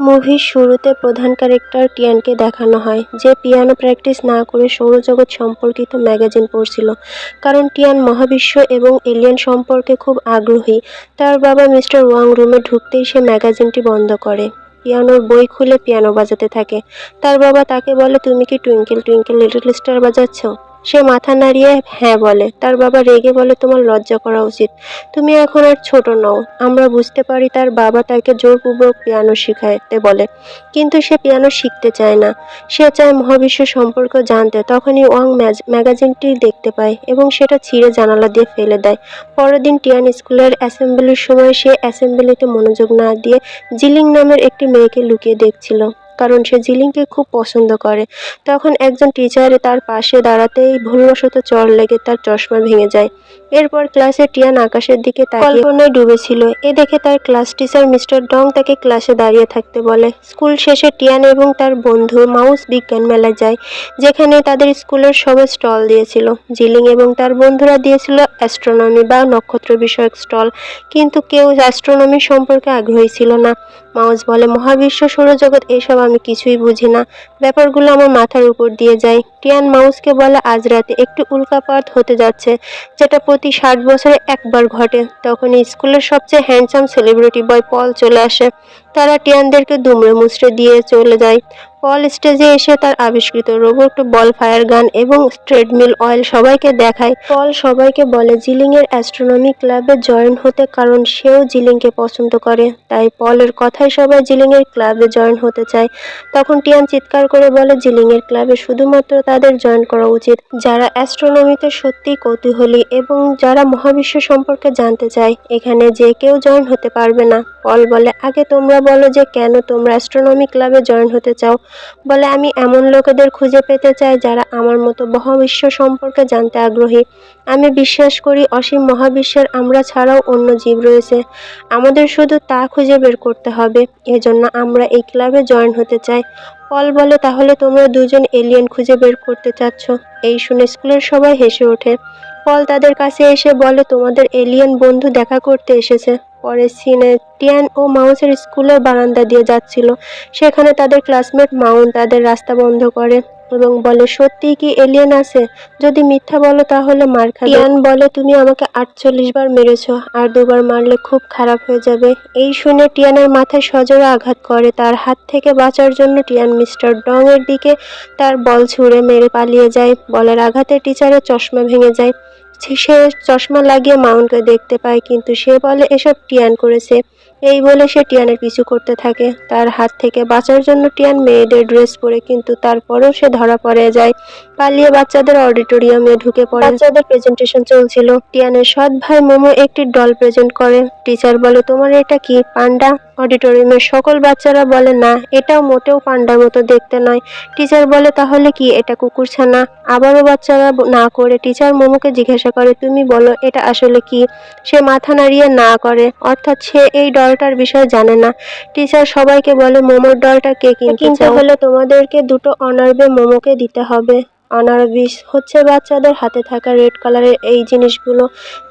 মুভির শুরুতে প্রধান ক্যারেক্টার টিয়ানকে দেখানো হয়, যে পিয়ানো প্র্যাকটিস না করে সৌরজগৎ সম্পর্কিত ম্যাগাজিন পড়ছিল। কারণ টিয়ান মহাবিশ্ব এবং এলিয়েন সম্পর্কে খুব আগ্রহী, তার বাবা মিস্টার ওয়াং রুমে ঢুকতেই সে ম্যাগাজিনটি বন্ধ করে। পিয়ানোর বই খুলে পিয়ানো বাজাতে থাকে। তার বাবা তাকে বলে, তুমি কি টুইঙ্কেল টুইঙ্কেল লিটল স্টার বাজাচ্ছ? সে মাথা নাড়িয়ে হ্যাঁ বলে, তার বাবা রেগে বলে তোমার লজ্জা করা উচিত। তুমি এখন আর ছোট নও। আমরা বুঝতে পারি তার বাবা তাকে জোরপূর্বক পিয়ানো শিখাতে বলে, কিন্তু সে পিয়ানো শিখতে চায় না। সে চায় মহাবিশ্ব সম্পর্ক জানতে। তখনই ওয়াং ম্যাগাজিনটি দেখতে পায় এবং সেটা ছিঁড়ে জানালা দিয়ে ফেলে দেয়। পরের দিন টিয়ান স্কুলের অ্যাসেম্বলির সময় সে অ্যাসেম্বলিতে মনোযোগ না দিয়ে জিলিং নামের একটি মেয়েকে লুকিয়ে দেখছিল। কারণ সে জিলিংকে খুব পছন্দ করে। তখন একজন টিচার তার পাশে দাঁড়াতেই ভুলবশত চর লেগে তার চশমা ভেঙে যায়। এরপর ক্লাসে টিয়ান আকাশের দিকে কল্পনায় ডুবেছিল। এ দেখে তার ক্লাস টিচার মিস্টার ডং তাকে ক্লাসে দাঁড়িয়ে থাকতে বলে, স্কুল শেষে টিয়ান এবং তার বন্ধু মাউস বিজ্ঞান মেলায় যায়, যেখানে তাদের স্কুলের সবাই স্টল দিয়েছিল। জিলিং এবং তার বন্ধুরা দিয়েছিল অ্যাস্ট্রোনমি বা নক্ষত্র বিষয়ক স্টল, কিন্তু কেউ অ্যাস্ট্রোনমি সম্পর্কে আগ্রহী ছিল না। মাউস বলে, মহাবিশ্ব, সৌরজগৎ, এসব আমি কিছুই বুঝি না। ব্যাপারগুলো আমার মাথার উপর দিয়ে যায়। টিয়ান মাউসকে বলে, আজ রাতে একটি উল্কাপাত হতে যাচ্ছে, যেটা প্রতি ষাট বছরে একবার ঘটে। তখন স্কুলের সবচেয়ে হ্যান্ডসাম সেলিব্রিটি বয় পল চলে আসে। তারা টিয়ানদেরকে দুমড়ে মুচড়ে দিয়ে চলে যায়। পল স্টেজে এসে তার আবিষ্কৃত রোবট, বল, ফায়ার গান এবং ট্রেডমিল অয়েল সবাইকে দেখায়। পল সবাইকে বলে জিলিং এর অ্যাস্ট্রোনমি ক্লাবে জয়েন হতে কারণ সেও জিলিংকে পছন্দ করে। তাই পলের কথায় সবাই জিলিং এর ক্লাবে জয়েন হতে চায়। তখন টিয়ান চিৎকার করে বলে জিলিং এর ক্লাবে শুধুমাত্র তাদের জয়েন করা উচিত, যারা অ্যাস্ট্রোনমিতে সত্যিই কৌতূহলী এবং যারা মহাবিশ্ব সম্পর্কে জানতে চায়। এখানে যে কেউ জয়েন হতে পারবে না। পল বলে, আগে তোমরা বলো যে কেন তোমরা অ্যাস্ট্রোনমি ক্লাবে জয়েন হতে চাও? বলে, আমি এমন লোকেদের খুঁজে পেতে চাই যারা আমার মতো মহাবিশ্ব সম্পর্কে জানতে আগ্রহী। আমি বিশ্বাস করি অসীম মহাবিশ্বের আমরা ছাড়াও অন্য জীব রয়েছে। আমাদের শুধু তা খুঁজে বের করতে হবে। এজন্য আমরা এই ক্লাবে জয়েন হতে চাই। পল বলে, তাহলে তোমরা দুজন এলিয়েন খুঁজে বের করতে চাচ্ছ। এই শুনে স্কুলের সবাই হেসে ওঠে। পল তাদের কাছে এসে বলে, তোমাদের এলিয়েন বন্ধু দেখা করতে এসেছে। পরে সিনে টিয়ান ও মাউসের স্কুলের বারান্দা দিয়ে যাচ্ছিল। সেখানে তাদের ক্লাসমেট মাউন তাদের রাস্তা বন্ধ করে এবং বলে, সত্যিই কি এলিয়েন আছে? যদি মিথ্যা বলো তাহলে মার খাবে। টিয়ান বলে, তুমি আমাকে আটচল্লিশ বার মেরেছো, আর দুবার মারলে খুব খারাপ হয়ে যাবে। এই শুনে টিয়ানের মাথায় সজোরে আঘাত করে। তার হাত থেকে বাঁচার জন্য টিয়ান মিস্টার ডং এর দিকে তার বল ছুঁড়ে মেরে পালিয়ে যায়। বলের আঘাতে টিচারের চশমা ভেঙে যায়। সে চশমা লাগিয়ে মাউন্টকে দেখতে পায় কিন্তু সে বলে এসব টিয়ান করেছে। এই বলে সে টিয়ানের পিছু করতে থাকে। তার হাত থেকে বাঁচার জন্য টিয়ান মেয়েদের ড্রেস পরে, কিন্তু তারপরেও সে ধরা পড়ে যায়। পালিয়ে বাচ্চাদের অডিটোরিয়ামে ঢুকে পড়ে। বাচ্চাদের প্রেজেন্টেশন চলছিল। টিয়ানের সৎ ভাই মোমো একটি ডল প্রেজেন্ট করে। টিচার বলে, তোমার এটা কি, পান্ডা? অডিটোরিয়ামের সকল বাচ্চারা বলে, না, এটাও মোটেও পান্ডার মতো দেখতে নয়। টিচার বলে, তাহলে কি, এটা কুকুরছানা আবারও বাচ্চারা না করে। টিচার মোমোকে জিজ্ঞাসা করে, তুমি বলো, এটা আসলে কি? সে মাথা নাড়িয়ে না করে। অর্থাৎ সে এই ডলটার বিষয়ে জানে না। টিচার সবাইকে বলে মোমোর ডলটা কে কিনতে হলে তোমাদেরকে দুটো অনার্বে মোমোকে দিতে হবে। অনারবিস হচ্ছে বাচ্চাদের হাতে থাকা রেড কালারের এই জিনিসগুলো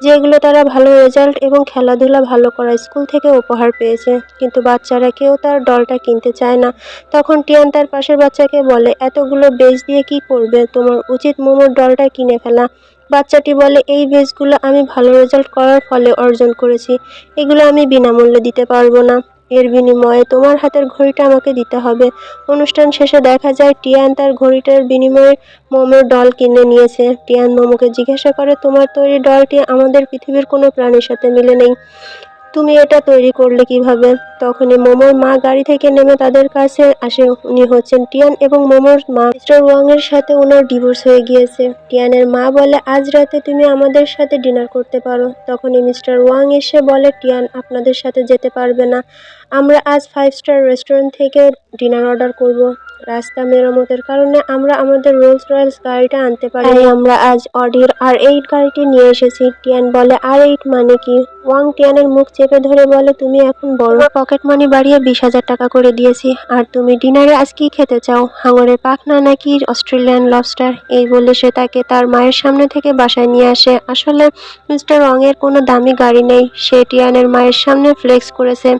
যেগুলো তারা ভালো রেজাল্ট এবং খেলাধুলা ভালো করা স্কুল থেকে উপহার পেয়েছে। কিন্তু বাচ্চারা কেউ তার ডলটা কিনতে চায় না। তখন টিয়ান তার পাশের বাচ্চাকে বলে এতগুলো বেজ দিয়ে কি করবে? তোমার উচিত মোমোর ডলটা কিনে ফেলা। বাচ্চাটি বলে, এই বেসগুলো আমি ভালো রেজাল্ট করার ফলে অর্জন করেছি। এগুলো আমি বিনামূল্যে দিতে পারব না। এর বিনিময়ে তোমার হাতের ঘড়িটা আমাকে দিতে হবে। অনুষ্ঠান শেষে দেখা যায়, টিয়ান তার ঘড়িটার বিনিময়ে মোমের ডল কিনে নিয়েছে। টিয়ান মোমোকে জিজ্ঞাসা করে, তোমার তৈরি ডলটি আমাদের পৃথিবীর কোনো প্রাণীর সাথে মিলে নেই? তুমি এটা তৈরি করলে কীভাবে? তখনই মোমোর মা গাড়ি থেকে নেমে তাদের কাছে আসে। উনি হচ্ছেন টিয়ান এবং মোমোর মা মিস্টার ওয়াং এর সাথে ওনার ডিভোর্স হয়ে গিয়েছে। টিয়ানের মা বলে, আজ রাতে তুমি আমাদের সাথে ডিনার করতে পারো। তখনই মিস্টার ওয়াং এসে বলে, টিয়ান, আপনাদের সাথে যেতে পারবে না। আমরা আজ ফাইভ স্টার রেস্টুরেন্ট থেকে ডিনার অর্ডার করব। রাস্তা মেরামতের কারণে আমরা আমাদের রোলস রয়েলস গাড়িটা আনতে পারি আমরা আজ অডির আর এইট গাড়িটি নিয়ে এসেছি। টিয়ান বলে আর এইট মানে কি? ওয়াং টিয়ানের মুখ চেপে ধরে বলে, তুমি এখন বড় পকেট মানি বাড়িয়ে বিশ হাজার টাকা করে দিয়েছি। আর তুমি ডিনারে আজ কি খেতে চাও? হাঙরের পাখনা নাকি অস্ট্রেলিয়ান লবস্টার এই বলে সে তাকে তার মায়ের সামনে থেকে বাসায় নিয়ে আসে। আসলে মিস্টার ওয়াং এর কোনো দামি গাড়ি নেই। সে টিয়ানের মায়ের সামনে ফ্লেক্স করেছে।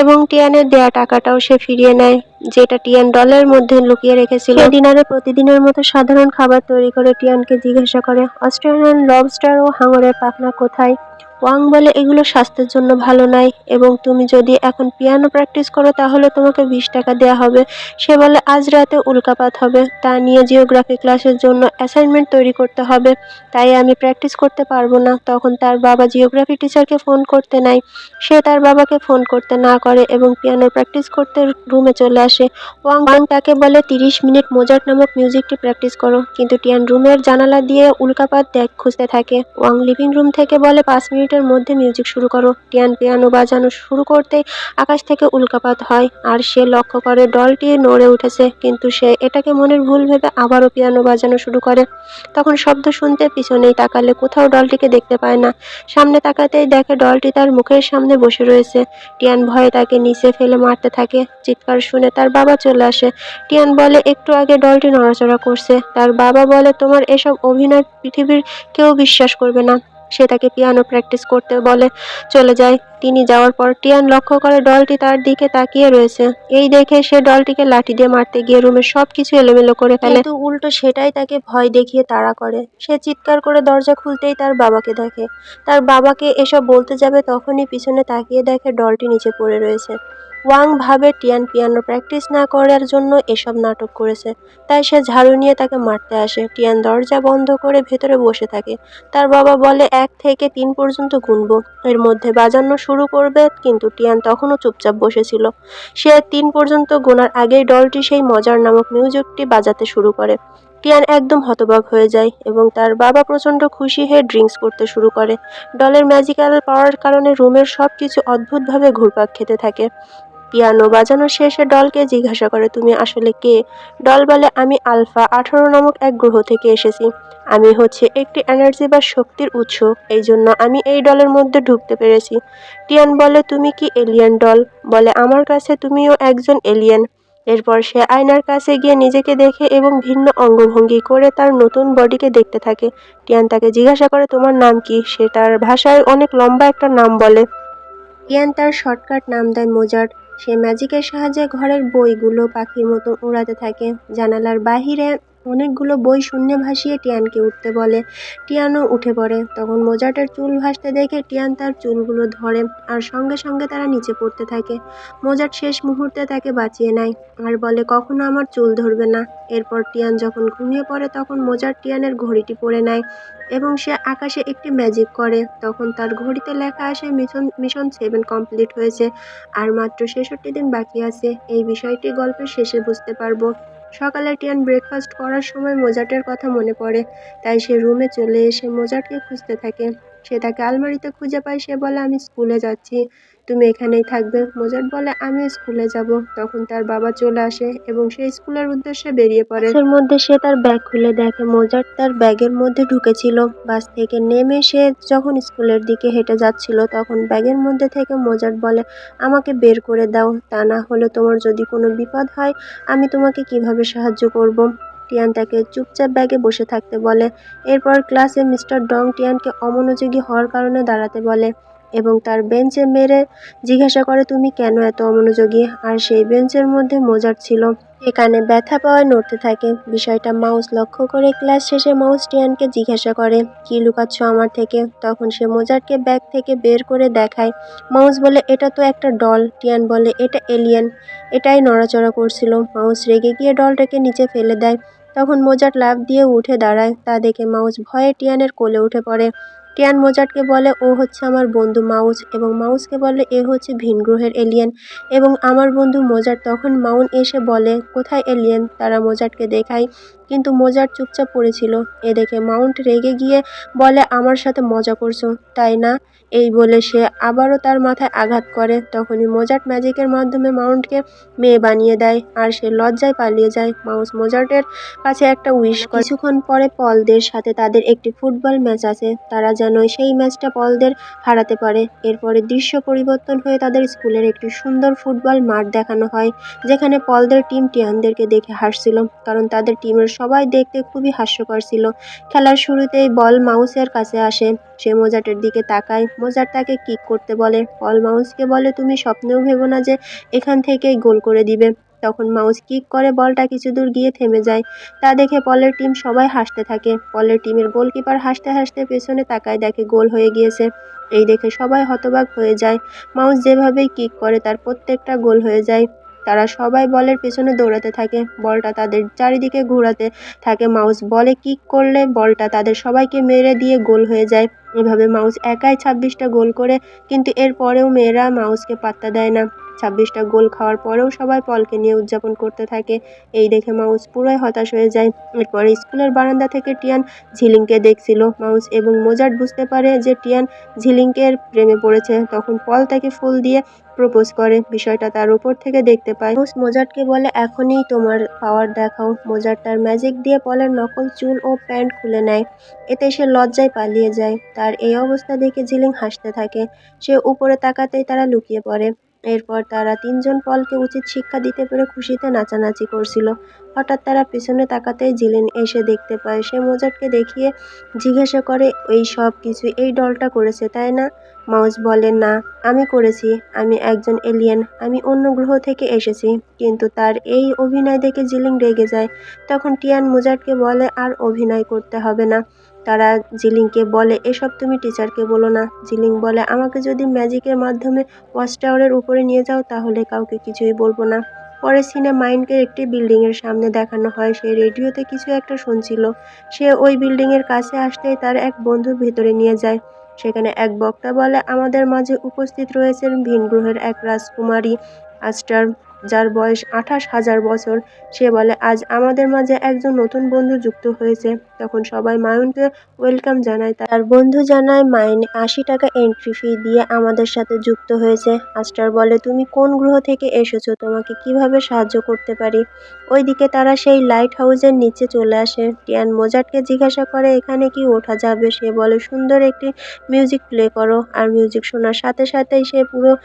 এবং এবং টিয়ানের দেয়া টাকাটাও সে ফিরিয়ে নেয় যেটা টিয়ান ডলের মধ্যে লুকিয়ে রেখেছিল। ডিনারে প্রতিদিনের মতো সাধারণ খাবার তৈরি করে টিয়ানকে জিজ্ঞাসা করে অস্ট্রেলিয়ান লবস্টার ও হাঙরের পাখনা কোথায়? ওয়াং বলে, এগুলো স্বাস্থ্যের জন্য ভালো নয় এবং তুমি যদি এখন পিয়ানো প্র্যাকটিস করো, তাহলে তোমাকে বিশ টাকা দেওয়া হবে। সে বলে, আজ রাতে উল্কাপাত হবে। তা নিয়ে জিওগ্রাফি ক্লাসের জন্য অ্যাসাইনমেন্ট তৈরি করতে হবে। তাই আমি প্র্যাকটিস করতে পারব না। তখন তার বাবা জিওগ্রাফি টিচারকে ফোন করতে নাই সে তার বাবাকে ফোন করতে না করে এবং পিয়ানো প্র্যাকটিস করতে রুমে চলে আসে। ওয়াং ওয়াং তাকে বলে, তিরিশ মিনিট মোজার্ট নামক মিউজিকটি প্র্যাকটিস করো। কিন্তু টিয়ান রুমের জানালা দিয়ে উল্কাপাত দেখ খুঁজতে থাকে। ওয়াং লিভিং রুম থেকে বলে, পাঁচ মিনিটের মধ্যে মিউজিক শুরু করো। টিয়ান পিয়ানো বাজানো শুরু করতে আকাশ থেকে উল্কাপাত হয়। আর সে লক্ষ্য করে ডলটি নড়ে উঠেছে, কিন্তু সে এটাকে মনের ভুল ভেবে আবারও পিয়ানো বাজানো শুরু করে। তখন শব্দ শুনতে পিছনেই তাকালে কোথাও ডলটিকে দেখতে পায় না। সামনে তাকাতেই দেখে ডলটি তার মুখের সামনে বসে রয়েছে। টিয়ান ভয়ে তাকে নিচে ফেলে মারতে থাকে। চিৎকার শুনে তার বাবা চলে আসে। টিয়ান বলে, একটু আগে ডলটি নড়াচড়া করছে। তার বাবা বলে, তোমার এসব অভিনয় পৃথিবীর কেউ বিশ্বাস করবে না। সে তাকে পিয়ানো প্র্যাকটিস করতে বলে চলে যায়। তিনি যাওয়ার পর টিয়ান লক্ষ্য করে ডলটি তার দিকে তাকিয়ে রয়েছে। এই দেখে সে ডলটিকে লাঠি দিয়ে মারতে গিয়ে রুমের সবকিছু এলোমেলো করে ফেলে। কিন্তু উল্টো সেটাই তাকে ভয় দেখিয়ে তাড়া করে। সে চিৎকার করে দরজা খুলতেই তার বাবাকে দেখে। তার বাবাকে এসব বলতে যাবে তখনই পিছনে তাকিয়ে দেখে ডলটি নিচে পড়ে রয়েছে। ওয়াং ভাবে টিয়ান পিয়ানো প্র্যাকটিস না করার জন্য এসব নাটক করেছে। তাই সে ঝাড়ু নিয়ে তাকে মারতে আসে। টিয়ান দরজা বন্ধ করে ভেতরে বসে থাকে। তার বাবা বলে, এক থেকে তিন পর্যন্ত গুনবো। এর মধ্যে বাজানো শুরু করবে। কিন্তু টিয়ান তখনও চুপচাপ বসেছিল। সে তিন পর্যন্ত গোনার আগেই ডলটি সেই মজার নামক মিউজিকটি বাজাতে শুরু করে। টিয়ান একদম হতবাক হয়ে যায় এবং তার বাবা প্রচণ্ড খুশি হয়ে ড্রিঙ্কস করতে শুরু করে। ডলের ম্যাজিক্যাল পাওয়ার কারণে রুমের সব কিছু অদ্ভুতভাবে ঘুরপাক খেতে থাকে। পিয়ানো বাজানো শেষে ডলকে জিজ্ঞাসা করে, তুমি আসলে কে? ডল বলে, আমি আলফা আঠারো নামক এক গ্রহ থেকে এসেছি। আমি হচ্ছে একটি এনার্জি বা শক্তির উৎস, এই জন্য আমি এই ডলের মধ্যে ঢুকতে পেরেছি। টিয়ান বলে, তুমি কি এলিয়েন ডল? বলে, আমার কাছে তুমিও একজন এলিয়েন। এরপর সে আয়নার কাছে গিয়ে নিজেকে দেখে এবং ভিন্ন অঙ্গভঙ্গি করে তার নতুন বডিকে দেখতে থাকে। টিয়ান তাকে জিজ্ঞাসা করে, তোমার নাম কি? সে তার ভাষায় অনেক লম্বা একটা নাম বলে। টিয়ান তার শর্টকাট নাম দেয় মোজার্ট। সে ম্যাজিকের সাহায্যে ঘরের বইগুলো পাখির মতো উড়াতে থাকে। জানালার বাহিরে অনেকগুলো বই শূন্যে ভাসিয়ে টিয়ানকে উঠতে বলে। টিয়ানও উঠে পড়ে। তখন মোজাটের চুল ভাসতে দেখে টিয়ান তার চুলগুলো ধরে আর সঙ্গে সঙ্গে তারা নিচে পড়তে থাকে। মোজাট শেষ মুহূর্তে তাকে বাঁচিয়ে নেয় আর বলে, কখনো আমার চুল ধরবে না। এরপর টিয়ান যখন ঘুমিয়ে পড়ে, তখন মোজাট টিয়ানের ঘড়িটি পরে নেয় এবং সে আকাশে একটি ম্যাজিক করে। তখন তার ঘড়িতে লেখা আসে, মিশন মিশন সেভেন কমপ্লিট হয়েছে। আর মাত্র ছেষট্টি দিন বাকি আছে। এই বিষয়টি গল্পের শেষে বুঝতে পারব। সকালে টিয়ান ব্রেকফাস্ট করার সময় মোজাটের কথা মনে পড়ে, তাই সে রুমে চলে এসে মোজাটকে খুঁজতে থাকে। সে তাকে আলমারিতে খুঁজে পায়, সে বলে, আমি স্কুলে যাচ্ছি। তুমি এখানেই থাকবে? মোজাট বলে, আমি স্কুলে যাব। তখন তার বাবা চলে আসে এবং সে স্কুলের উদ্দেশ্যে বেরিয়ে পড়ে। এর মধ্যে সে তার ব্যাগ খুলে দেখে। মোজাট তার ব্যাগের মধ্যে ঢুকেছিল। বাস থেকে নেমে সে যখন স্কুলের দিকে হেঁটে যাচ্ছিল, তখন ব্যাগের মধ্যে থেকে মোজাট বলে, আমাকে বের করে দাও। তা না হলে তোমার যদি কোনো বিপদ হয়, আমি তোমাকে কীভাবে সাহায্য করব? টিয়ান তাকে চুপচাপ ব্যাগে বসে থাকতে বলে। এরপর ক্লাসে মিস্টার ডং টিয়ানকে অমনোযোগী হওয়ার কারণে দাঁড়াতে বলে এবং তার বেঞ্চে মেরে জিজ্ঞাসা করে, তুমি কেন এত অমনোযোগী? আর সেই বেঞ্চের মধ্যে মোজার ছিল, এখানে ব্যথা পাওয়ায় নড়তে থাকে। বিষয়টা মাউস লক্ষ্য করে ক্লাস শেষে মাউস টিয়ানকে জিজ্ঞাসা করে, কি লুকাচ্ছ আমার থেকে? তখন সে মোজারকে ব্যাগ থেকে বের করে দেখায়। মাউস বলে, এটা তো একটা ডল। টিয়ান বলে, এটা এলিয়েন। এটাই নড়াচড়া করছিল। মাউস রেগে গিয়ে ডলটাকে নিচে ফেলে দেয়। তখন মোজাট লাফ দিয়ে উঠে দাঁড়ায়। তা দেখে মাউস ভয়ে টিয়ানের কোলে উঠে পড়ে। টিয়ান মোজাটকে বলে, ও হচ্ছে আমার বন্ধু মাউস। এবং মাউসকে বলে, এ হচ্ছে ভিন গ্রহের এলিয়েন। এবং আমার বন্ধু মোজাট তখন মাউন এসে বলে, কোথায় এলিয়েন? তারা মোজাটকে দেখায়। কিন্তু মোজাট চুপচাপ পড়েছিল। এ দেখে মাউন্ট রেগে গিয়ে বলে, আমার সাথে মজা করছ, তাই না? এই বলে সে আবারও তার মাথায় আঘাত করে। তখনই মোজাট ম্যাজিকের মাধ্যমে মাউন্টকে মেয়ে বানিয়ে দেয় আর সে লজ্জায় পালিয়ে যায়। মাউস মোজাটের কাছে একটা উইশ করে। কিছুক্ষণ পরে পলদের সাথে তাদের একটি ফুটবল ম্যাচ আছে। তারা যেন সেই ম্যাচটা পলদের হারাতে পারে। এরপরে দৃশ্য পরিবর্তন হয়ে তাদের স্কুলের একটি সুন্দর ফুটবল মাঠ দেখানো হয়, যেখানে পলদের টিম টিয়ানদেরকে দেখে হাসছিল। কারণ তাদের টিমের সবাই দেখতে খুবই হাস্যকর ছিল। খেলার শুরুতেই বল মাউসের কাছে আসে। সে মোজাটের দিকে তাকায়। মোজাট তাকে কিক করতে বলে? বল মাউসকে বলে, তুমি স্বপ্নেও ভেবো না যে এখান থেকেই গোল করে দিবে। তখন মাউস কিক করে, বলটা কিছু দূর গিয়ে থেমে যায়। তা দেখে পলের টিম সবাই হাসতে থাকে। পলের টিমের গোলকিপার হাসতে হাসতে পেছনে তাকায়, দেখে গোল হয়ে গিয়েছে। এই দেখে সবাই হতবাক হয়ে যায়। মাউস যেভাবেই কিক করে, তার প্রত্যেকটা গোল হয়ে যায়। তারা সবাই বলের পেছনে দৌড়াতে থাকে, বলটা তাদের চারিদিকে ঘোরাতে থাকে। মাউস বলে কিক করলে বলটা তাদের সবাইকে মেরে দিয়ে গোল হয়ে যায়। এভাবে মাউস একাই ছাব্বিশটা গোল করে, কিন্তু এর পরেও মেয়েরা মাউসকে পাত্তা দেয় না। ছাব্বিশটা গোল খাওয়ার পরেও সবাই পলকে নিয়ে উদযাপন করতে থাকে। এই দেখে মাউস পুরোই হতাশ হয়ে যায়। এরপরে স্কুলের বারান্দা থেকে টিয়ান ঝিলিংকে দেখছিল। মাউস এবং মোজাট বুঝতে পারে যে টিয়ান ঝিলিংকের প্রেমে পড়েছে। তখন পল তাকে ফুল দিয়ে প্রপোজ করে, বিষয়টা তার উপর থেকে দেখতে পায়। হোস মোজার্টকে বলে, এখনই তোমার পাওয়ার দেখাও। মোজার্ট তার ম্যাজিক দিয়ে পলের নকল চুল ও প্যান্ট খুলে নেয়। এতে সে লজ্জায় পালিয়ে যায়। তার এই অবস্থা দেখে জিলিং হাসতে থাকে। সে উপরে তাকাতেই তারা লুকিয়ে পড়ে। এরপর তারা তিনজন পলকে উচিত শিক্ষা দিতে পেরে খুশিতে নাচানাচি করছিল। হঠাৎ তারা পিছনে তাকাতেই জিলিন এসে দেখতে পায়, সে মোজাটকে দেখিয়ে জিজ্ঞাসা করে, এই সব কিছু এই দলটা করেছে, তাই না? মাউস বলে, না, আমি করেছি, আমি একজন এলিয়েন, আমি অন্য গ্রহ থেকে এসেছি। কিন্তু তার এই অভিনয় দেখে জিলিং রেগে যায়। তখন টিয়ান মোজাটকে বলে, আর অভিনয় করতে হবে না। তারা জিলিংকে বলে, এসব তুমি টিচারকে বলো না। জিলিং বলে, আমাকে যদি ম্যাজিকের মাধ্যমে ওয়াচ টাওয়ারের উপরে নিয়ে যাও, তাহলে কাউকে কিছুই বলব না। পরে সিনে মাইন্ডকে একটি বিল্ডিংয়ের সামনে দেখানো হয়, সে রেডিওতে কিছু একটা শুনছিল। সে ওই বিল্ডিংয়ের কাছে আসতেই তার এক বন্ধু ভেতরে নিয়ে যায়। সেখানে এক বক্তা বলে, আমাদের মাঝে উপস্থিত রয়েছেন ভিন গ্রহের এক রাজকুমারী আস্টার যার বয়স আঠাশ হাজার বছর। সে বলে, আজ আমাদের মাঝে একজন নতুন বন্ধু যুক্ত হয়েছে। তখন সবাই মায়ুনকে ওয়েলকাম জানায়। তার বন্ধু জানায় মাইন আশি টাকা এন্ট্রি ফি দিয়ে আমাদের সাথে যুক্ত হয়েছে। আস্টার বলে, তুমি কোন গ্রহ থেকে এসেছ? তোমাকে কীভাবে সাহায্য করতে পারি? ওইদিকে তারা সেই লাইট হাউসের নিচে চলে আসে। টিয়ান মোজাটকে জিজ্ঞাসা করে, এখানে কি ওঠা যাবে? সে বলে, সুন্দর একটি মিউজিক প্লে করো। আর মিউজিক শোনার সাথে সাথেই সে পুরো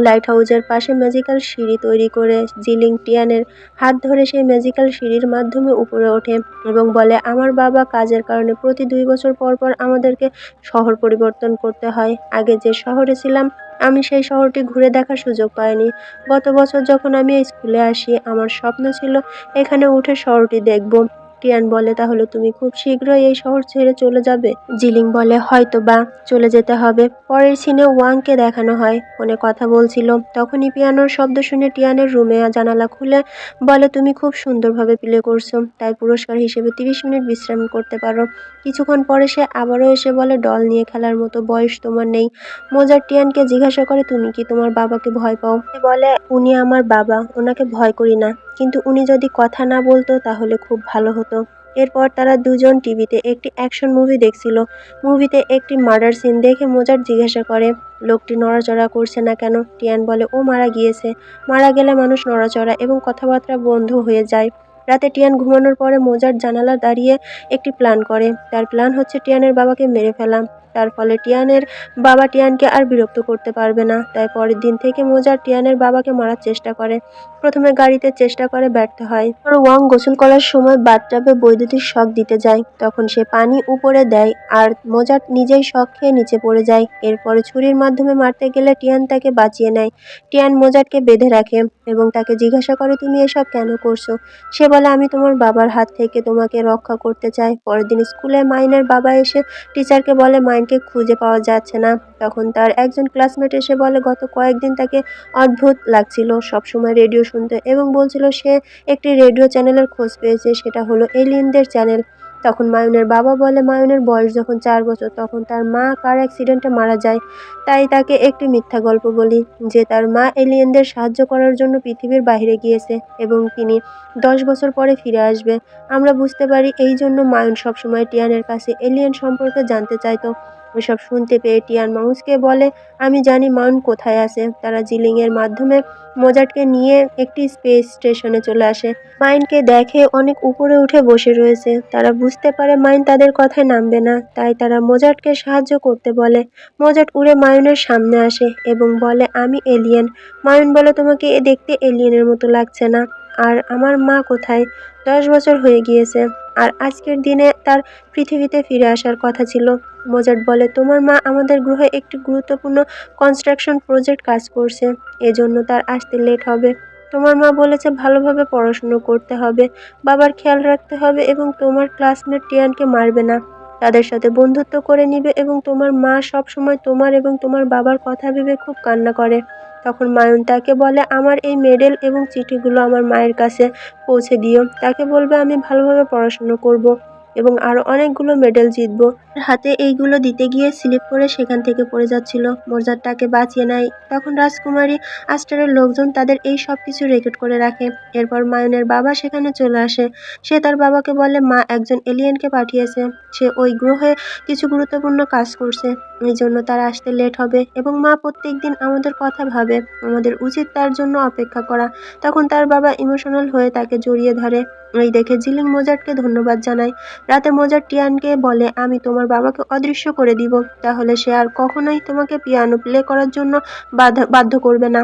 লাইট হাউসের পাশে ম্যাজিক্যাল সিঁড়ি তৈরি করে জিলিং টিয়ানের হাত ধরে সেই ম্যাজিক্যাল সিঁড়ির মাধ্যমে উপরে ওঠে এবং বলে, আমার বাবা কাজের কারণে প্রতি দুই বছর পর পর আমাদেরকে শহর পরিবর্তন করতে হয়। আগে যে শহরে ছিলাম, আমি সেই শহরটি ঘুরে দেখার সুযোগ পাইনি। গত বছর যখন আমি স্কুলে আসি, আমার স্বপ্ন ছিল এখানে উঠে শহরটি দেখব। টিয়ান বলে, তাহলে তুমি খুব শীঘ্রই এই শহর ছেড়ে চলে যাবে? জিলিং বলে হয়তো বা চলে যেতে হবে। পরের সিনে ওয়াংকে দেখানো হয়। ফোনে কথা বলছিল। তখনই পিয়ানোর শব্দ শুনে টিয়ানের রুমে জানালা খুলে বলে, তুমি খুব সুন্দরভাবে প্লে করছ, তাই পুরস্কার হিসেবে তিরিশ মিনিট বিশ্রাম করতে পারো। কিছুক্ষণ পরে সে আবারও এসে বলে, ডল নিয়ে খেলার মতো বয়স তোমার নেই। মোজার টিয়ানকে জিজ্ঞাসা করে, তুমি কি তোমার বাবাকে ভয় পাও? বলে, উনি আমার বাবা, ওনাকে ভয় করি না। কিন্তু উনি যদি কথা না বলতো, তাহলে খুব ভালো হতো। এরপর তারা দুজন টিভিতে একটি অ্যাকশন মুভি দেখছিল। মুভিতে একটি মার্ডার সিন দেখে মোজার জিজ্ঞাসা করে, লোকটি নড়াচড়া করছে না কেন? টিয়ান বলে, ও মারা গিয়েছে। মারা গেলে মানুষ নড়াচড়া এবং কথাবার্তা বন্ধ হয়ে যায়। রাতে টিয়ান ঘুমানোর পরে মোজার জানালা দাঁড়িয়ে একটি প্ল্যান করে। তার প্ল্যান হচ্ছে টিয়ানের বাবাকে মেরে ফেলা। তার ফলে টিয়ানের বাবা টিয়ানকে আর বিরক্ত করতে পারবে না। তাই পরের দিন থেকে মোজার টিয়ানের বাবাকে মারার চেষ্টা করে। প্রথমে গাড়িতে চেষ্টা করে ব্যর্থ হয়। পরে ওয়াং গোসল করার সময় বাথটাবে বৈদ্যুতিক শক দিতে যায়। তখন সে পানি উপরে দেয় আর মোজার নিজেই শক খেয়ে নিচে পড়ে যায়। এরপরে ছুরির মাধ্যমে মারতে গেলে টিয়ান তাকে বাঁচিয়ে নেয়। টিয়ান মোজারকে বেঁধে রাখে এবং তাকে জিজ্ঞাসা করে, তুমি এসব কেন করছ? সে বলে আমি তোমার বাবার হাত থেকে তোমাকে রক্ষা করতে চাই। পরের দিন স্কুলে মাইনের বাবা এসে টিচারকে বলে, মাইনকে খুঁজে পাওয়া যাচ্ছে না। তখন তার একজন ক্লাসমেট এসে বলে, গত কয়েকদিন তাকে অদ্ভুত লাগছিল। সবসময় রেডিও শুনতে। এবং বলছিল, সে একটি রেডিও চ্যানেলের খোঁজ পেয়েছে। সেটা হলো এলিয়েনদের চ্যানেল। তখন মায়ুনের বাবা বলে, মায়ুনের বয়স যখন চার বছর, তখন তার মা কার অ্যাক্সিডেন্টে মারা যায়? তাই তাকে একটি মিথ্যা গল্প বলি, যে তার মা এলিয়েনদের সাহায্য করার জন্য পৃথিবীর বাহিরে গিয়েছে এবং তিনি দশ বছর পরে ফিরে আসবে। আমরা বুঝতে পারি, এই জন্য মায়ুন সবসময় টিয়ানের কাছে এলিয়েন সম্পর্কে জানতে চাইতো। ওইসব শুনতে পেয়ে টিয়ান মাউসকে বলে, আমি জানি মাউন কোথায় আছে। তারা জিলিংয়ের মাধ্যমে মোজাটকে নিয়ে একটি স্পেস স্টেশনে চলে আসে। মাইনকে দেখে অনেক উপরে উঠে বসে রয়েছে। তারা বুঝতে পারে মাইন তাদের কথায় নামবে না, তাই তারা মোজাটকে সাহায্য করতে বলে। মোজাট উড়ে মায়ুনের সামনে আসে এবং বলে, আমি এলিয়েন। মায়ুন বলে, তোমাকে এ দেখতে এলিয়েনের মতো লাগছে না। আর আমার মা কোথায়? দশ বছর হয়ে গিয়েছে আর আজকের দিনে তার পৃথিবীতে ফিরে আসার কথা ছিল। মোজার্ট বলে, তোমার মা আমাদের গ্রহে একটি গুরুত্বপূর্ণ কনস্ট্রাকশন প্রজেক্ট কাজ করছে। এজন্য তার আসতে লেট হবে। তোমার মা বলেছে ভালোভাবে পড়াশুনো করতে হবে, বাবার খেয়াল রাখতে হবে এবং তোমার ক্লাসমেট টিয়ানকে মারবে না। তাদের সাথে বন্ধুত্ব করে নিবে এবং তোমার মা সব সময় তোমার এবং তোমার বাবার কথা ভেবে খুব কান্না করে। তখন মায়ুন তাকে বলে, আমার এই মেডেল এবং চিঠিগুলো আমার মায়ের কাছে পৌঁছে দিও। তাকে বলবে, আমি ভালোভাবে পড়াশুনো করব এবং আরও অনেকগুলো মেডেল জিতবো। হাতে এইগুলো দিতে গিয়ে স্লিপ করে সেখান থেকে পড়ে যাচ্ছিল। মোরজার তাকে বাঁচিয়ে নেয়। তখন রাজকুমারী, আস্টারের লোকজন তাদের এই সব কিছু রেকর্ড করে রাখে। এরপর মায়নের বাবা সেখানে চলে আসে। সে তার বাবাকে বলে, মা একজন এলিয়েনকে পাঠিয়েছে। সে ওই গ্রহে কিছু গুরুত্বপূর্ণ কাজ করছে। এই জন্য তার আসতে লেট হবে এবং মা প্রত্যেক দিন আমাদের কথা ভাবে। আমাদের উচিত তার জন্য অপেক্ষা করা। তখন তার বাবা ইমোশনাল হয়ে তাকে জড়িয়ে ধরে। এই দেখে জিলিং মোজারকে ধন্যবাদ জানায়। রাতে মোজার টিয়ানকে বলে, আমি তোমার বাবাকে অদৃশ্য করে দিব, তাহলে সে আর কখনোই তোমাকে পিয়ানো প্লে করার জন্য বাধা, বাধ্য করবে না।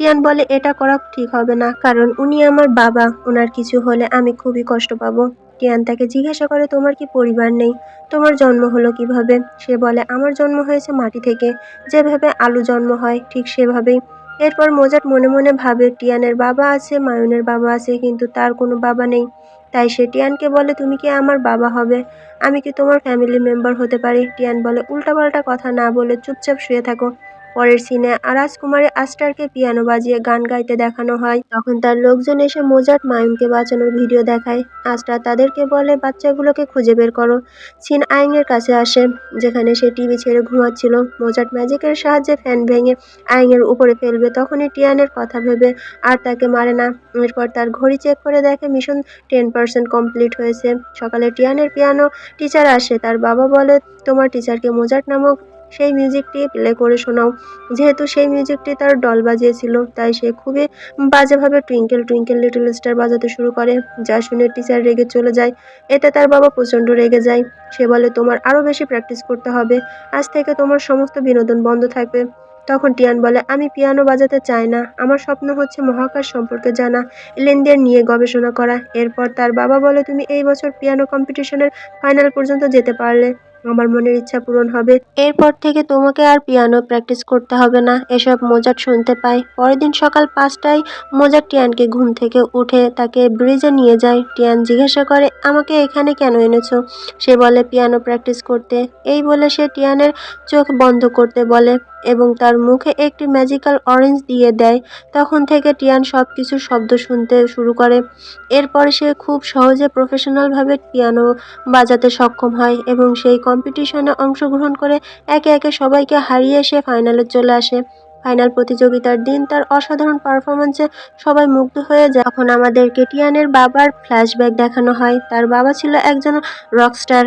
পিয়ান বলে, এটা করা ঠিক হবে না, কারণ উনি আমার বাবা ওনার কিছু হলে আমি খুবই কষ্ট পাবো। টিয়ান তাকে জিজ্ঞাসা করে, তোমার কি পরিবার নেই? তোমার জন্ম হলো কীভাবে? সে বলে, আমার জন্ম হয়েছে মাটি থেকে, যেভাবে আলু জন্ম হয়, ঠিক সেভাবেই। এরপর মোজাট মনে মনে ভাবে, টিয়ানের বাবা আছে, মায়ুনের বাবা আছে, কিন্তু তার কোনো বাবা নেই। তাই সে টিয়ানকে বলে, তুমি কি আমার বাবা হবে? আমি কি তোমার ফ্যামিলি মেম্বার হতে পারি? টিয়ান বলে, উল্টাপাল্টা কথা না বলে চুপচাপ শুয়ে থাকো। পরের সিনে আরাজ রাজকুমারী আস্টারকে পিয়ানো বাজিয়ে গান গাইতে দেখানো হয়। তখন তার লোকজন এসে মোজাট মায়ুনকে বাঁচানোর ভিডিও দেখায়। আস্টার তাদেরকে বলে, বাচ্চাগুলোকে খুঁজে বের করো। সিন আইংয়ের কাছে আসে, যেখানে সে টিভি ছেড়ে ঘুমাচ্ছিল। মোজাট ম্যাজিকের সাহায্যে ফ্যান ভেঙে আইংয়ের উপরে ফেলবে, তখনই টিয়ানের কথা ভেবে আর তাকে মারে না। এরপর তার ঘড়ি চেক করে দেখে মিশন টেন পার্সেন্ট কমপ্লিট হয়েছে। সকালে টিয়ানের পিয়ানো টিচার আসে। তার বাবা বলে, তোমার টিচারকে মোজাট নামক সেই মিউজিকটি প্লে করে শোনাও। যেহেতু সেই মিউজিকটি তার ডল বাজিয়েছিল, তাই সে খুবই বাজেভাবে টুইঙ্কেল টুইঙ্কেল লিটল স্টার বাজাতে শুরু করে, যা শুনে টিচার রেগে চলে যায়। এতে তার বাবা প্রচণ্ড রেগে যায়। সে বলে, তোমার আরও বেশি প্র্যাকটিস করতে হবে। আজ থেকে তোমার সমস্ত বিনোদন বন্ধ থাকবে। তখন টিয়ান বলে, আমি পিয়ানো বাজাতে চাই না। আমার স্বপ্ন হচ্ছে মহাকাশ সম্পর্কে জানা এলিয়েনদের নিয়ে গবেষণা করা। এরপর তার বাবা বলে, তুমি এই বছর পিয়ানো কম্পিটিশনের ফাইনাল পর্যন্ত যেতে পারলে। আমার মনের ইচ্ছা পূরণ হবে। এরপর থেকে তোমাকে আর পিয়ানো প্র্যাকটিস করতে হবে না। এসব মোজাট শুনতে পায় পরের দিন সকাল পাঁচটায় মোজাট টিয়ানকে ঘুম থেকে উঠে তাকে ব্রিজে নিয়ে যায়। টিয়ান জিজ্ঞাসা করে, আমাকে এখানে কেন এনেছো? সে বলে, পিয়ানো প্র্যাকটিস করতে। এই বলে সে টিয়ানের চোখ বন্ধ করতে বলে। এবং তার মুখে একটি ম্যাজিক্যাল অরেঞ্জ দিয়ে দেয়। তখন থেকে টিয়ান সব কিছু শব্দ শুনতে শুরু করে। এরপর সে খুব সহজে প্রফেশনালভাবে পিয়ানো বাজাতে সক্ষম হয় এবং সেই কম্পিটিশনে অংশগ্রহণ করে একে একে সবাইকে হারিয়ে সে ফাইনালে চলে আসে। ফাইনাল প্রতিযোগিতার দিন তার অসাধারণ পারফরমেন্সে সবাই মুগ্ধ হয়ে যায়। তখন আমাদেরকে টিয়ানের বাবার ফ্ল্যাশব্যাক দেখানো হয়। তার বাবা ছিল একজন রকস্টার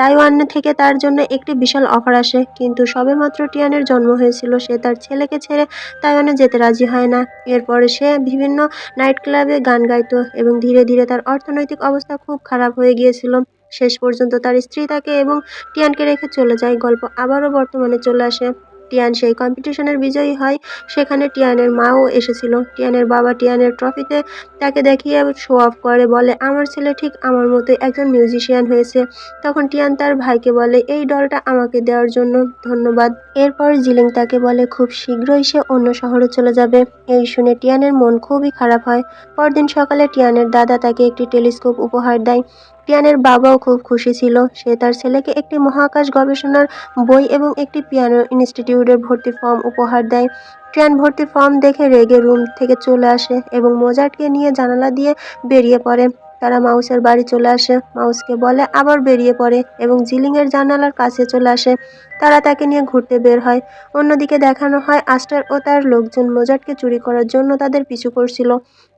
তাইওয়ান থেকে তার জন্য একটি বিশাল অফার আসে, কিন্তু সবেমাত্র টিয়ানের জন্ম হয়েছিল, সে তার ছেলেকে ছেড়ে তাইওয়ানে যেতে রাজি হয় না। এরপরে সে বিভিন্ন নাইট ক্লাবে গান গাইত এবং ধীরে ধীরে তার অর্থনৈতিক অবস্থা খুব খারাপ হয়ে গিয়েছিল। শেষ পর্যন্ত তার স্ত্রী তাকে এবং টিয়ানকে রেখে চলে যায়। গল্প আবারও বর্তমানে চলে আসে। টিয়ান, সেই কম্পিটিশনের বিজয়ী হয়। সেখানে টিয়ানের মাও এসেছিল। টিয়ানের বাবা টিয়ানের ট্রফিতে তাকে দেখিয়ে শো অফ করে, বলে, আমার ছেলে ঠিক আমার মতো একজন মিউজিশিয়ান হয়েছে। তখন টিয়ান তার ভাইকে বলে, এই ডলটা আমাকে দেওয়ার জন্য ধন্যবাদ। এরপর জিলিং তাকে বলে, খুব শীঘ্রই সে অন্য শহরে চলে যাবে। এই শুনে টিয়ানের মন খুবই খারাপ হয়। পরদিন সকালে টিয়ানের দাদা তাকে একটি টেলিস্কোপ উপহার দেয়। টিয়ানের বাবাও খুব খুশি ছিল। সে তার ছেলেকে একটি মহাকাশ গবেষণার বই এবং একটি পিয়ানো ইনস্টিটিউটের ভর্তি ফর্ম উপহার দেয়। ট্রেন ভর্তি ফর্ম দেখে রেগে রুম থেকে চলে আসে এবং মোজার্টকে নিয়ে জানালা দিয়ে বেরিয়ে পড়ে। তারা মাউসের বাড়ি চলে আসে। মাউসকে বলে, আবার বেরিয়ে পড়ে। এবং জিলিংয়ের জানালার কাছে চলে আসে। তারা তাকে নিয়ে ঘুরতে বের হয়। অন্যদিকে দেখানো হয়, আস্টার ও তার লোকজন মোজার্টকে চুরি করার জন্য তাদের পিছু করছিল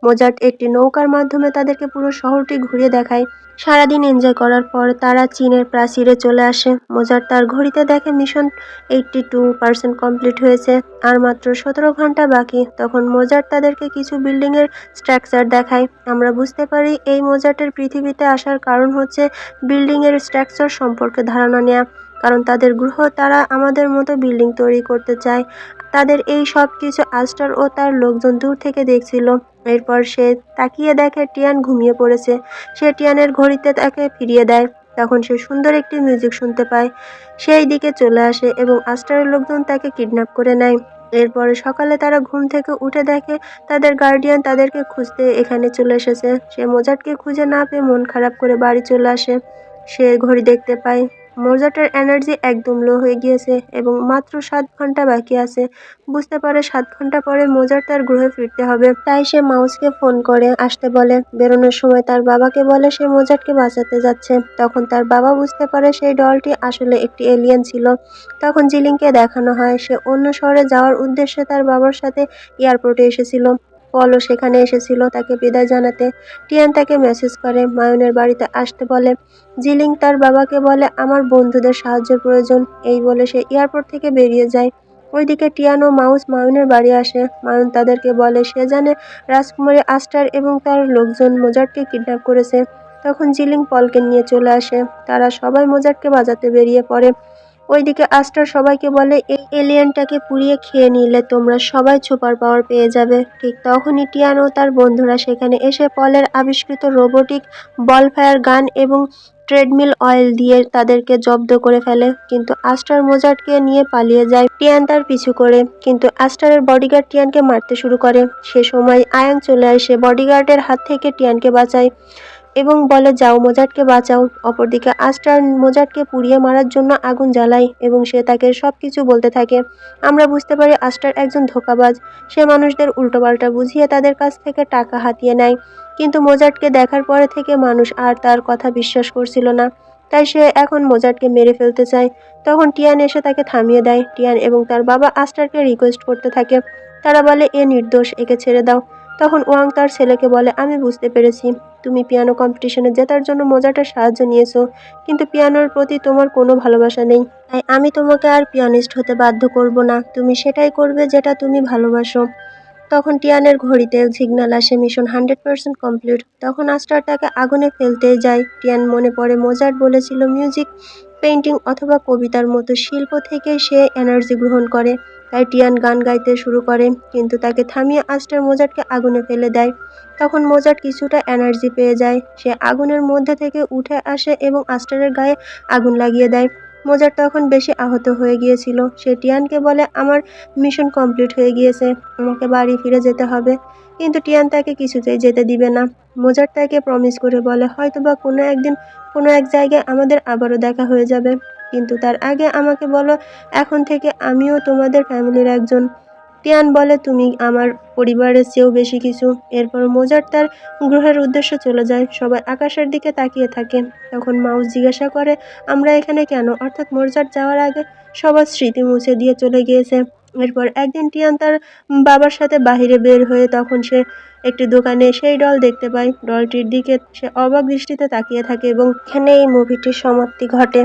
মোজার্ট একটি নৌকার মাধ্যমে তাদেরকে পুরো শহরটি ঘুরিয়ে দেখায়। সারাদিন এনজয় করার পর তারা চীনের প্রাচীরে চলে আসে। মোজার তার ঘড়িতে দেখে, mission eighty two percent complete হয়েছে, আর মাত্র সতেরো ঘণ্টা বাকি। তখন মোজার তাদেরকে কিছু বিল্ডিংয়ের স্ট্রাকচার দেখায়। আমরা বুঝতে পারি, এই মোজাটের পৃথিবীতে আসার কারণ হচ্ছে বিল্ডিংয়ের স্ট্রাকচার সম্পর্কে ধারণা নেওয়া কারণ তাদের গ্রহ তারা আমাদের মতো বিল্ডিং তৈরি করতে চায়। তাদের এই সব কিছু আস্টার ও তার লোকজন দূর থেকে দেখছিল। এরপর সে তাকিয়ে দেখে টিয়ান ঘুমিয়ে পড়েছে। সে টিয়ানের ঘড়িতে তাকে ফিরিয়ে দেয়। তখন সে সুন্দর একটি মিউজিক শুনতে পায়। সেই দিকে চলে আসে এবং আস্টারের লোকজন তাকে কিডন্যাপ করে নেয়। এরপরে সকালে তারা ঘুম থেকে উঠে দেখে তাদের গার্ডিয়ান তাদেরকে খুঁজতে এখানে চলে এসেছে। সে মোজাটকে খুঁজে না পেয়ে মন খারাপ করে বাড়ি চলে আসে। সে ঘড়ি দেখতে পায়। মোজাটের এনার্জি একদম লো হয়ে গিয়েছে এবং মাত্র সাত ঘণ্টা বাকি আছে। বুঝতে পারে সাত ঘণ্টা পরে মোজার তার গ্রহে ফিরতে হবে। তাই সে মাউসকে ফোন করে, আসতে বলে। বেরোনোর সময় তার বাবাকে বলে সে মোজাটকে বাঁচাতে যাচ্ছে। তখন তার বাবা বুঝতে পারে সেই ডলটি আসলে একটি এলিয়েন ছিল। তখন জিলিংকে দেখানো হয়, সে অন্য শহরে যাওয়ার উদ্দেশ্যে তার বাবার সাথে এয়ারপোর্টে এসেছিল। পলও সেখানে এসেছিল। তাকে বিদায় জানাতে টিয়ান তাকে মেসেজ করে, মায়নের বাড়িতে আসতে বলে, জিলিং তার বাবাকে বলে, আমার বন্ধুদের সাহায্যের প্রয়োজন। এই বলে সে এয়ারপোর্ট থেকে বেরিয়ে যায়। ওইদিকে টিয়ান ও মাউস মায়ুনের বাড়ি আসে। মায়ুন তাদেরকে বলে, সে জানে রাজকুমারী আস্টার এবং তার লোকজন মোজারকে কিডন্যাপ করেছে। তখন জিলিং পলকে নিয়ে চলে আসে। তারা সবাই মোজারকে বাজাতে বেরিয়ে পড়ে। ওইদিকে আস্টার সবাইকে বলে, এই এলিয়েনটাকে পুড়িয়ে খেয়ে নিলে তোমরা সবাই সুপার পাওয়ার পেয়ে যাবে। ঠিক তখনই টিয়ান ও তার বন্ধুরা সেখানে এসে পলের আবিষ্কৃত রোবোটিক বল ফায়ার গান এবং ট্রেডমিল অয়েল দিয়ে তাদেরকে জব্দ করে ফেলে। কিন্তু আস্টার মোজাটকে নিয়ে পালিয়ে যায় টিয়ান তার পিছু করে। কিন্তু আস্টারের বডিগার্ড টিয়ানকে মারতে শুরু করে। সে সময় আয়াং চলে আসে বডিগার্ডের হাত থেকে টিয়ানকে বাঁচায়। এবং বলে, যাও মোজাটকে বাঁচাও। অপরদিকে আস্টার মোজাটকে পুড়িয়ে মারার জন্য আগুন জ্বালায় এবং সে তাকে সব কিছু বলতে থাকে। আমরা বুঝতে পারি আস্টার একজন ধোকাবাজ। সে মানুষদের উল্টোপাল্টা বুঝিয়ে তাদের কাছ থেকে টাকা হাতিয়ে নেয়। কিন্তু মোজাটকে দেখার পরে থেকে মানুষ আর তার কথা বিশ্বাস করছিল না। তাই সে এখন মোজাটকে মেরে ফেলতে চায়। তখন টিয়ান এসে তাকে থামিয়ে দেয়। টিয়ান এবং তার বাবা আস্টারকে রিকোয়েস্ট করতে থাকে। তারা বলে, এ নির্দোষ, একে ছেড়ে দাও। তখন ওয়াং তার ছেলেকে বলে, আমি বুঝতে পেরেছি। তুমি পিয়ানো কম্পিটিশনে জেতার জন্য মজাটার সাহায্য নিয়েছো, কিন্তু পিয়ানোর প্রতি তোমার কোনো ভালোবাসা নেই। তাই আমি তোমাকে আর পিয়ানিস্ট হতে বাধ্য করব না। তুমি সেটাই করবে যেটা তুমি ভালোবাসো। তখন টিয়ানের ঘড়িতে সিগন্যাল আসে মিশন হান্ড্রেড পার্সেন্ট কমপ্লিট তখন আস্টার তাকে আগুনে ফেলতে যায়। টিয়ান মনে পড়ে মোজার্ট বলেছিল মিউজিক পেন্টিং অথবা কবিতার মতো শিল্প থেকে সে এনার্জি গ্রহণ করে। তাই টিয়ান গান গাইতে শুরু করে, কিন্তু তাকে থামিয়ে আস্টার মোজাটকে আগুনে ফেলে দেয়। তখন মোজাট কিছুটা এনার্জি পেয়ে যায়। সে আগুনের মধ্যে থেকে উঠে আসে এবং আস্টারের গায়ে আগুন লাগিয়ে দেয়। মোজার তখন বেশি আহত হয়ে গিয়েছিল। সে টিয়ানকে বলে, আমার মিশন কমপ্লিট হয়ে গিয়েছে, আমাকে বাড়ি ফিরে যেতে হবে। কিন্তু টিয়ান তাকে কিছুতেই যেতে দিবে না। মোজার তাকে প্রমিস করে বলে, হয়তোবা কোনো একদিন কোনো এক জায়গায় আমাদের আবারও দেখা হয়ে যাবে। কিন্তু তার আগে আমাকে বলো, এখন থেকে আমিও তোমাদের ফ্যামিলির একজন। টিয়ান বলে, তুমি আমার পরিবারের চেয়েও বেশি কিছু। এরপর মোজার তার গ্রহের উদ্দেশ্যে চলে যায়। সবাই আকাশের দিকে তাকিয়ে থাকে। তখন মাউস জিজ্ঞাসা করে, আমরা এখানে কেন? অর্থাৎ মোজার যাওয়ার আগে সবার স্মৃতি মুছে দিয়ে চলে গিয়েছে। এরপর একদিন টিয়ান তার বাবার সাথে বাহিরে বের হয়ে তখন সে একটি দোকানে সেই ডল দেখতে পায়। ডলটির দিকে সে অবাক দৃষ্টিতে তাকিয়ে থাকে এবং এখানে এই মুভিটির সমাপ্তি ঘটে।